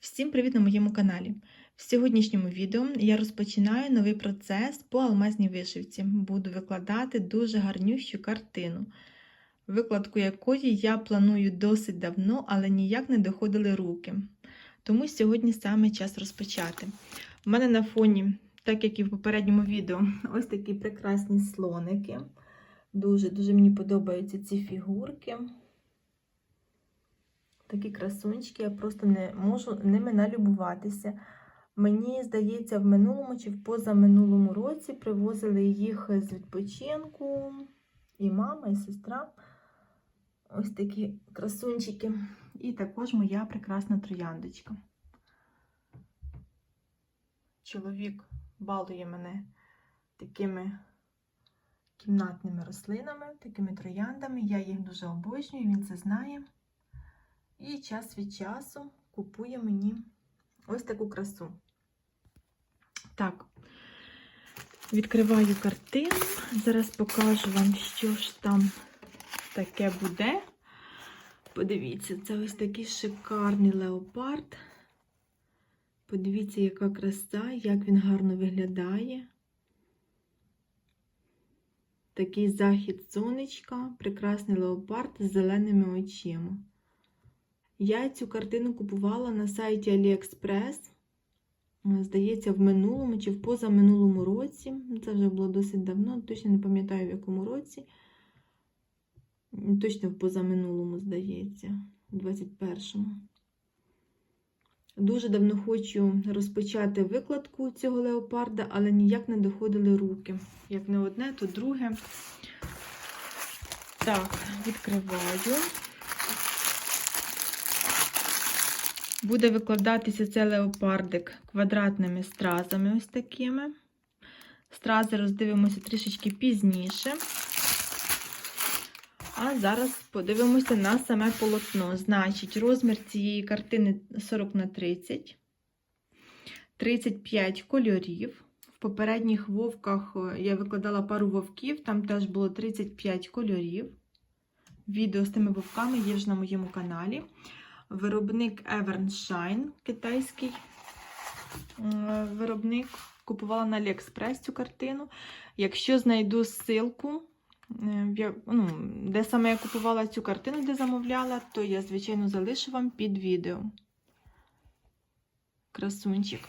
Всім привіт на моєму каналі. В сьогоднішньому відео я розпочинаю новий процес по алмазній вишивці. Буду викладати дуже гарнющу картину, викладку якої я планую досить давно, але ніяк не доходили руки. Тому сьогодні саме час розпочати. У мене на фоні, так як і в попередньому відео, ось такі прекрасні слоники. Дуже-дуже мені подобаються ці фігурки. Такі красунчики, я просто не можу ними налюбуватися. Мені здається, в минулому чи в позаминулому році привозили їх з відпочинку і мама, і сестра. Ось такі красунчики. І також моя прекрасна трояндочка. Чоловік балує мене такими кімнатними рослинами, такими трояндами. Я їх дуже обожнюю, він це знає. І час від часу купує мені ось таку красу. Так, відкриваю картину. Зараз покажу вам, що ж там таке буде. Подивіться, це ось такий шикарний леопард. Подивіться, яка краса, як він гарно виглядає. Такий захід сонечка, прекрасний леопард з зеленими очима. Я цю картину купувала на сайті AliExpress. Здається, в минулому чи в позаминулому році. Це вже було досить давно, точно не пам'ятаю, в якому році. Точно в позаминулому, здається, в 21-му. Дуже давно хочу розпочати викладку цього леопарда, але ніяк не доходили руки. Як не одне, то друге. Так, відкриваю. Буде викладатися цей леопардик квадратними стразами, ось такими. Стрази роздивимося трішечки пізніше. А зараз подивимося на саме полотно. Значить, розмір цієї картини 40 на 30, 35 кольорів. В попередніх вовках я викладала пару вовків, там теж було 35 кольорів. Відео з тими вовками є вже на моєму каналі. Виробник Evershine, китайський виробник. Купувала на AliExpress цю картину. Якщо знайду ссылку, ну, де саме я купувала цю картину, де замовляла, то я, звичайно, залишу вам під відео. Красунчик.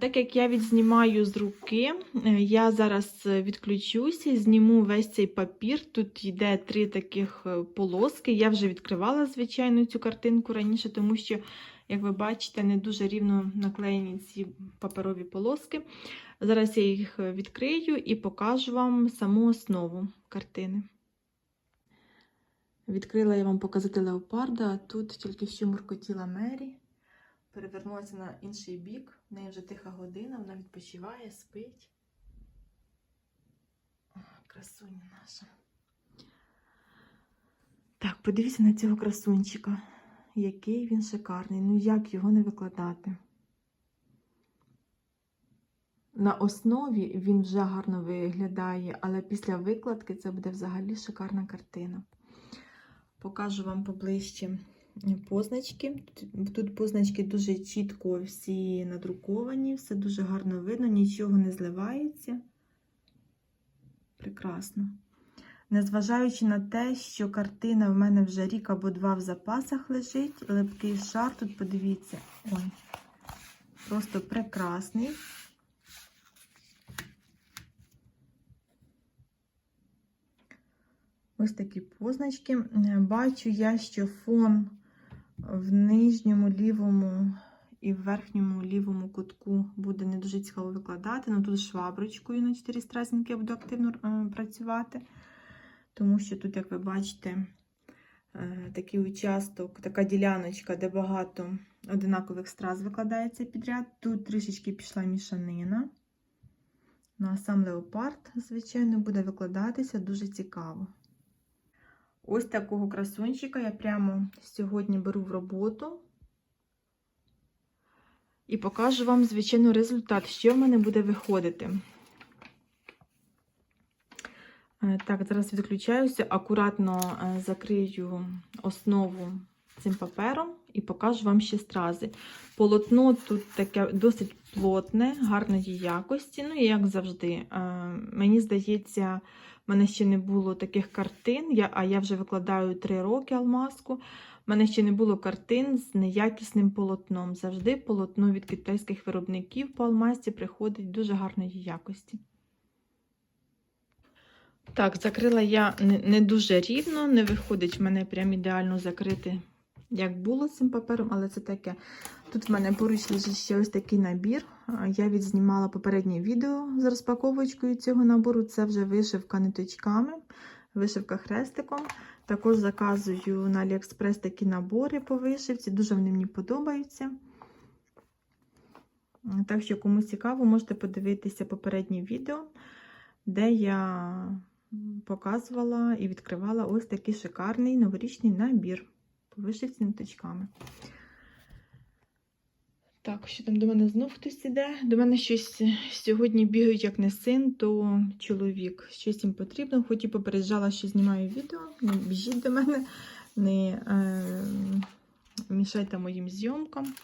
Так як я відзнімаю з руки, я зараз відключуся, зніму весь цей папір. Тут йде три таких полоски. Я вже відкривала, звичайно, цю картинку раніше, тому що, як ви бачите, не дуже рівно наклеєні ці паперові полоски. Зараз я їх відкрию і покажу вам саму основу картини. Відкрила я вам показати леопарда, а тут тільки що муркотіла Мері. Перевернулася на інший бік. В неї вже тиха година, вона відпочиває, спить. О, красуня наша. Так, подивіться на цього красунчика. Який він шикарний. Ну як його не викладати? На основі він вже гарно виглядає, але після викладки це буде взагалі шикарна картина. Покажу вам поближче позначки. Тут позначки дуже чітко всі надруковані, все дуже гарно видно, нічого не зливається. Прекрасно. Незважаючи на те, що картина в мене вже рік або два в запасах лежить, липкий шар, тут подивіться, ой, просто прекрасний. Ось такі позначки. Бачу я, що фон в нижньому лівому і в верхньому лівому кутку буде не дуже цікаво викладати. Ну тут шваброчкою на 4 стразинки я буду активно працювати, тому що тут, як ви бачите, такий участок, така діляночка, де багато одинакових страз викладається підряд. Тут трішечки пішла мішанина. Ну, а сам леопард, звичайно, буде викладатися дуже цікаво. Ось такого красунчика я прямо сьогодні беру в роботу і покажу вам, звичайно, результат, що в мене буде виходити. Так, зараз відключаюся, акуратно закрию основу цим папером і покажу вам ще стрази. Полотно тут таке досить плотне, гарної якості. Ну і як завжди, е, мені здається, мене ще не було таких картин, я, а я вже викладаю 3 роки алмазку. У мене ще не було картин з неякісним полотном. Завжди полотно від китайських виробників по алмазці приходить дуже гарної якості. Так, закрила я не, дуже рівно, не виходить в мене прям ідеально закрити, як було цим папером, але це таке. Тут в мене поруч лежить ще ось такий набір. Я відзнімала попереднє відео з розпаковочкою цього набору. Це вже вишивка ниточками, вишивка хрестиком. Також заказую на AliExpress такі набори по вишивці. Дуже вони мені подобаються. Так що, комусь цікаво, можете подивитися попереднє відео, де я показувала і відкривала ось такий шикарний новорічний набір по вишивці ниточками. Так, що там до мене знов хтось іде? До мене щось сьогодні бігають, як не син, то чоловік. Щось їм потрібно. Хоч і попереджала, що знімаю відео. Не біжіть до мене, не е, мішайте моїм зйомкам.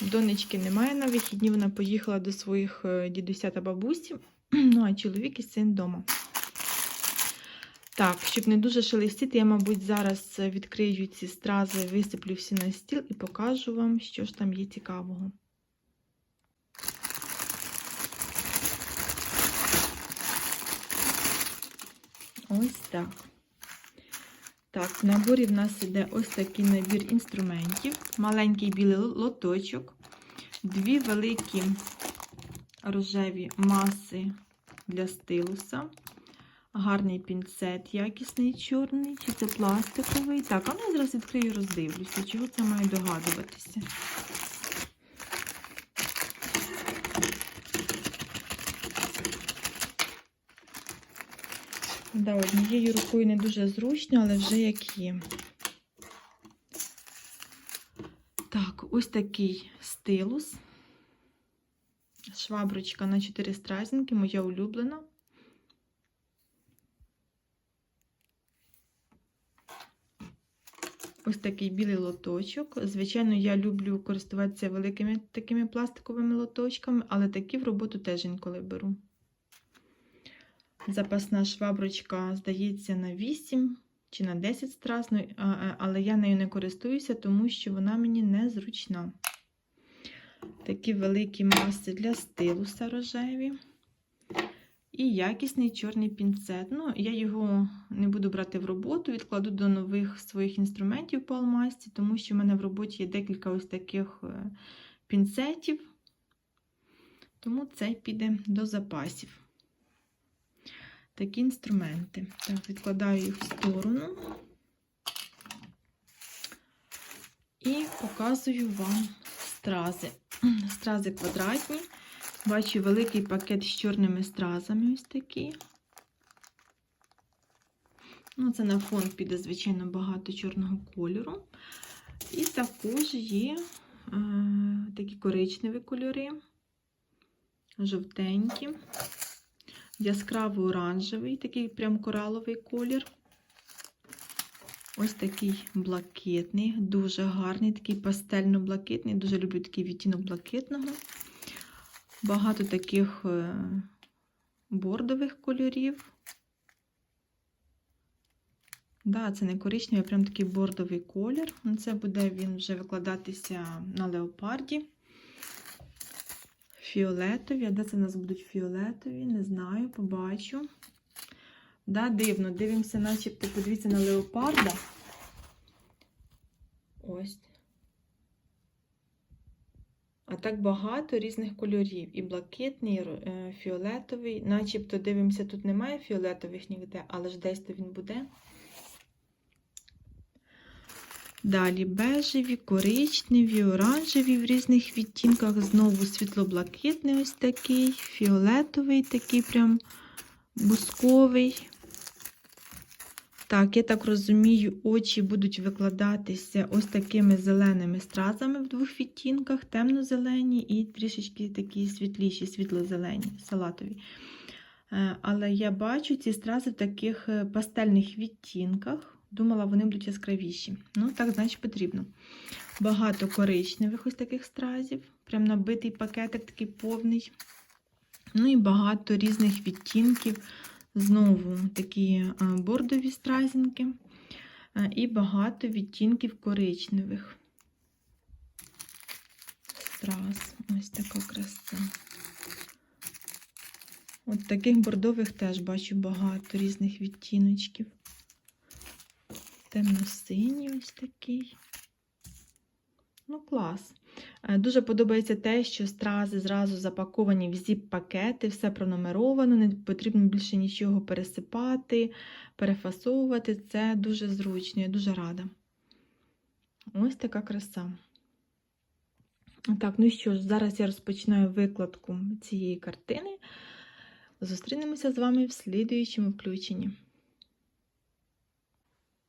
Донечки немає на вихідні, вона поїхала до своїх е, дідуся та бабусі. Ну, а чоловік і син вдома. Так, щоб не дуже шелестіти, я, мабуть, зараз відкрию ці стрази, висиплю всі на стіл і покажу вам, що ж там є цікавого. Ось так. Так, в наборі в нас іде ось такий набір інструментів, маленький білий лоточок, дві великі рожеві маси для стилуса. Гарний пінцет, якісний чорний, чи це пластиковий. Так, а ну я зараз відкрию роздивлюся, чого це має догадуватися. Да, однією рукою не дуже зручно, але вже як є. Так, ось такий стилус. Шваброчка на 4 стразінки, моя улюблена. Ось такий білий лоточок. Звичайно, я люблю користуватися великими такими пластиковими лоточками, але такі в роботу теж інколи беру. Запасна шваброчка, здається, на 8 чи на 10 страз, але я нею не користуюся, тому що вона мені незручна. Такі великі маси для стилуса рожеві. І якісний чорний пінцет. Ну, я його не буду брати в роботу, відкладу до нових своїх інструментів по алмазці, тому що в мене в роботі є декілька ось таких е, пінцетів. Тому цей піде до запасів. Такі інструменти. Так, відкладаю їх в сторону і показую вам стрази. Стрази квадратні. Бачу великий пакет з чорними стразами ось такі. Ну, Це на фон піде, звичайно, багато чорного кольору. І також є е, такі коричневі кольори, жовтенькі, яскраво оранжевий, такий прям кораловий колір. Ось такий блакитний, дуже гарний, такий пастельно-блакитний. Дуже люблю такий відтінок блакитного. Багато таких е, бордових кольорів. Да, це не коричневий, а прям такий бордовий колір. Це буде він вже викладатися на леопарді. Фіолетові. А де це у нас будуть фіолетові? Не знаю, побачу. Да, дивно, дивимося, начебто, подивіться на леопарда. Ось. А так багато різних кольорів. І блакитний, і е, фіолетовий. Начебто дивимося, тут немає фіолетових ніде, але ж десь то він буде. Далі бежеві, коричневі, оранжеві в різних відтінках. Знову світло-блакитний ось такий, фіолетовий, такий прям бусковий. Так, я так розумію, очі будуть викладатися ось такими зеленими стразами в двох відтінках, темно-зелені і трішечки такі світліші, світло-зелені, салатові. Е, Але я бачу ці стрази в таких е, пастельних відтінках. Думала, вони будуть яскравіші. Ну, так, значить, потрібно. Багато коричневих ось таких стразів. Прям набитий пакетик такий повний. Ну і багато різних відтінків. Знову такі е, бордові стразінки. Е, І багато відтінків коричневих. Страз. Ось така краса. От таких бордових теж бачу багато різних відтіночків. Темно-синій ось такий. Ну, клас. Е, Дуже подобається те, що стрази зразу запаковані в зіп-пакети, все пронумеровано, не потрібно більше нічого пересипати, перефасовувати. Це дуже зручно, я дуже рада. Ось така краса. Так, ну що ж, зараз я розпочинаю викладку цієї картини. Зустрінемося з вами в слідуючому включенні.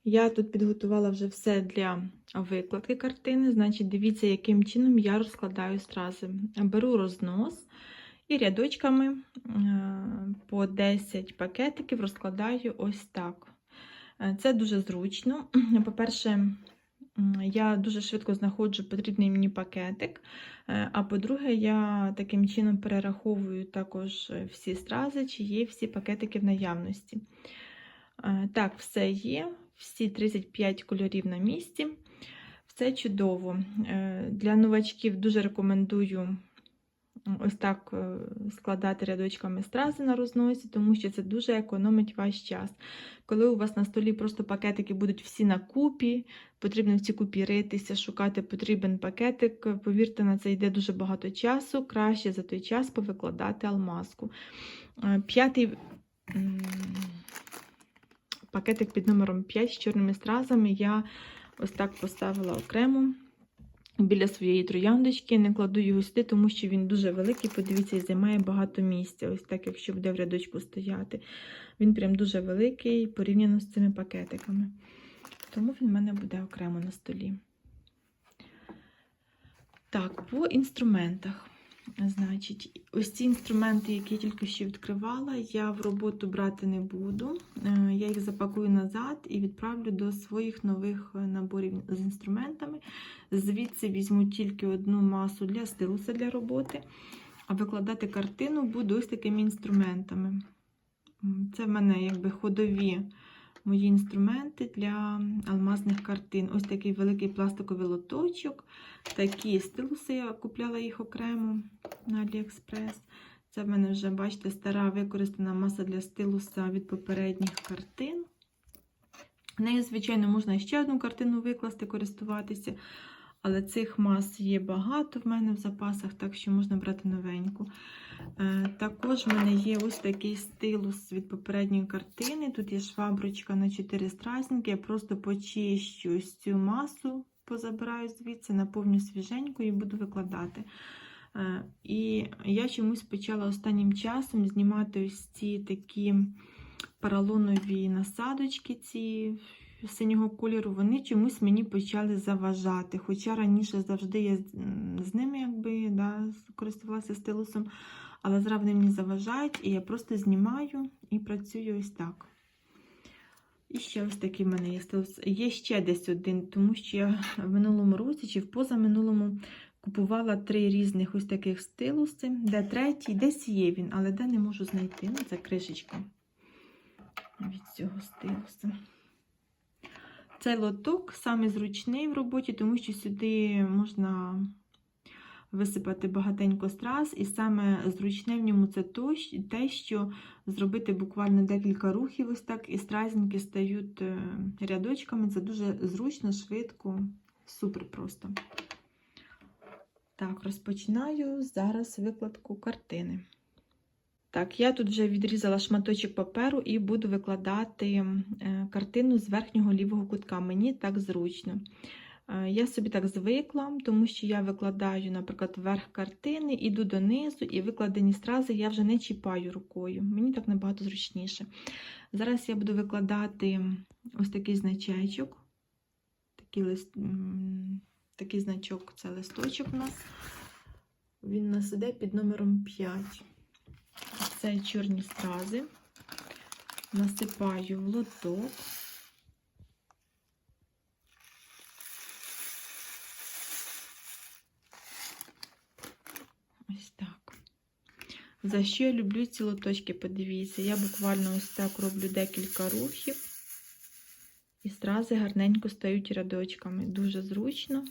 Я тут підготувала вже все для викладки картини. Значить, дивіться, яким чином я розкладаю стрази. Беру рознос і рядочками по 10 пакетиків розкладаю ось так. Це дуже зручно. По-перше, я дуже швидко знаходжу потрібний мені пакетик. А по-друге, я таким чином перераховую також всі стрази, чи є всі пакетики в наявності. Так, все є. Всі 35 кольорів на місці. Все чудово. Для новачків дуже рекомендую ось так складати рядочками стрази на розносі, тому що це дуже економить ваш час. Коли у вас на столі просто пакетики будуть всі на купі, потрібно в ці купі ритися, шукати потрібен пакетик. Повірте, на це йде дуже багато часу. Краще за той час повикладати алмазку. П'ятий пакетик під номером 5 з чорними стразами я ось так поставила окремо біля своєї трояндочки. Не кладу його сюди, тому що він дуже великий, подивіться, і займає багато місця. Ось так, якщо буде в рядочку стояти. Він прям дуже великий порівняно з цими пакетиками. Тому він в мене буде окремо на столі. Так, по інструментах. Значить, ось ці інструменти, які я тільки що відкривала, я в роботу брати не буду. Я їх запакую назад і відправлю до своїх нових наборів з інструментами. Звідси візьму тільки одну масу для стилуса для роботи, а викладати картину буду ось такими інструментами. Це в мене якби ходові мої інструменти для алмазних картин. Ось такий великий пластиковий лоточок. Такі стилуси, я купляла їх окремо на AliExpress. Це в мене вже, бачите, стара використана маса для стилуса від попередніх картин. Нею, звичайно, можна ще одну картину викласти, користуватися. Але цих мас є багато в мене в запасах, так що можна брати новеньку. Також в мене є ось такий стилус від попередньої картини. Тут є шваброчка на 4 страсники. Я просто почищу цю масу, позабираю звідси, наповню свіженьку і буду викладати. І я чомусь почала останнім часом знімати ось ці такі поролонові насадочки, ці синього кольору, вони чомусь мені почали заважати. Хоча раніше завжди я з ними якби, да, користувалася стилусом, але зараз вони мені заважають, і я просто знімаю і працюю ось так. І ще ось такий в мене є стилус. Є ще десь один, тому що я в минулому році чи в позаминулому купувала три різних ось таких стилуси, де третій, десь є він, але де не можу знайти. Ну, це кришечка від цього стилуса. Цей лоток саме зручний в роботі, тому що сюди можна висипати багатенько страз, і саме зручне в ньому це те, що зробити буквально декілька рухів, ось так, і стразінки стають рядочками. Це дуже зручно, швидко, супер просто. Так, розпочинаю зараз викладку картини. Так, я тут вже відрізала шматочок паперу і буду викладати картину з верхнього лівого кутка. Мені так зручно. Я собі так звикла, тому що я викладаю, наприклад, верх картини, іду донизу, і викладені стрази я вже не чіпаю рукою. Мені так набагато зручніше. Зараз я буду викладати ось такий значечок. Такий, лист... такий значок це листочок у нас. Він у нас іде під номером 5 це чорні стрази, насипаю в лоток. Ось так. За що я люблю ці лоточки, подивіться, я буквально ось так роблю декілька рухів, і стрази гарненько стають рядочками. Дуже зручно.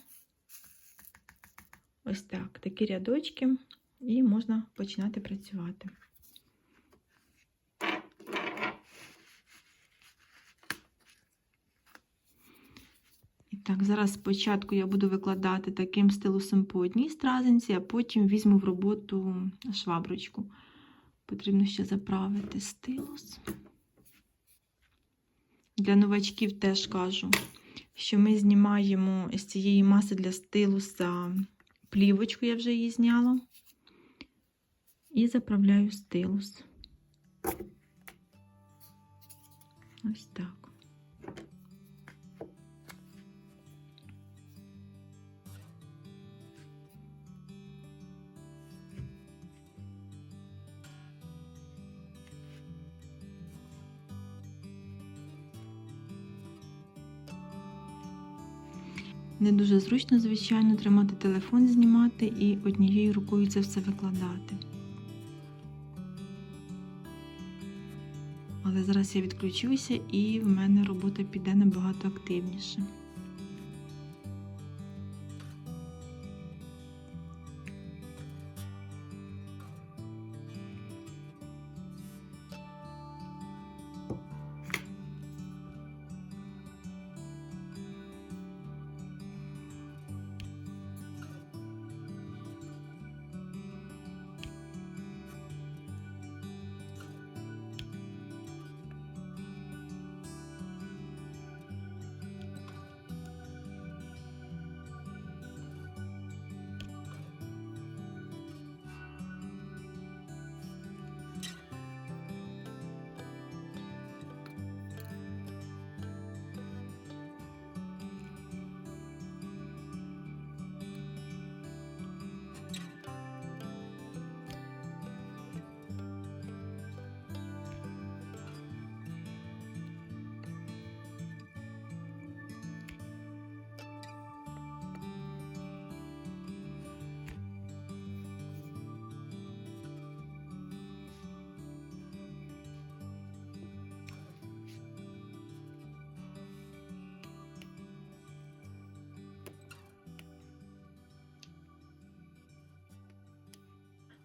Ось так, такі рядочки, і можна починати працювати. Так, зараз спочатку я буду викладати таким стилусом по одній стразинці, а потім візьму в роботу шваброчку. Потрібно ще заправити стилус. Для новачків теж кажу, що ми знімаємо з цієї маси для стилуса плівочку, я вже її зняла. І заправляю стилус. Ось так. Не дуже зручно, звичайно, тримати телефон, знімати і однією рукою це все викладати. Але зараз я відключуся і в мене робота піде набагато активніше.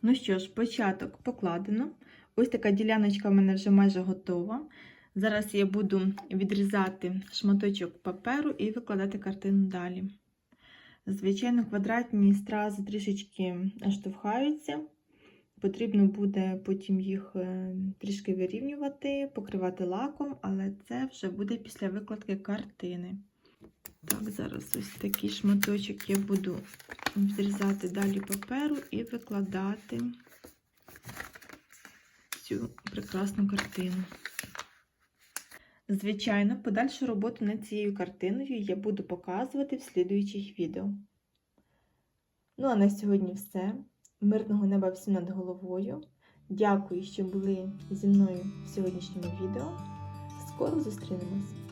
Ну що ж, початок покладено. Ось така діляночка в мене вже майже готова. Зараз я буду відрізати шматочок паперу і викладати картину далі. Звичайно, квадратні стрази трішечки штовхаються. Потрібно буде потім їх е, трішки вирівнювати, покривати лаком, але це вже буде після викладки картини. Так, зараз ось такий шматочок я буду відрізати далі паперу і викладати цю прекрасну картину. Звичайно, подальшу роботу над цією картиною я буду показувати в слідуючих відео. Ну, а на сьогодні все. Мирного неба всім над головою. Дякую, що були зі мною в сьогоднішньому відео. Скоро зустрінемось!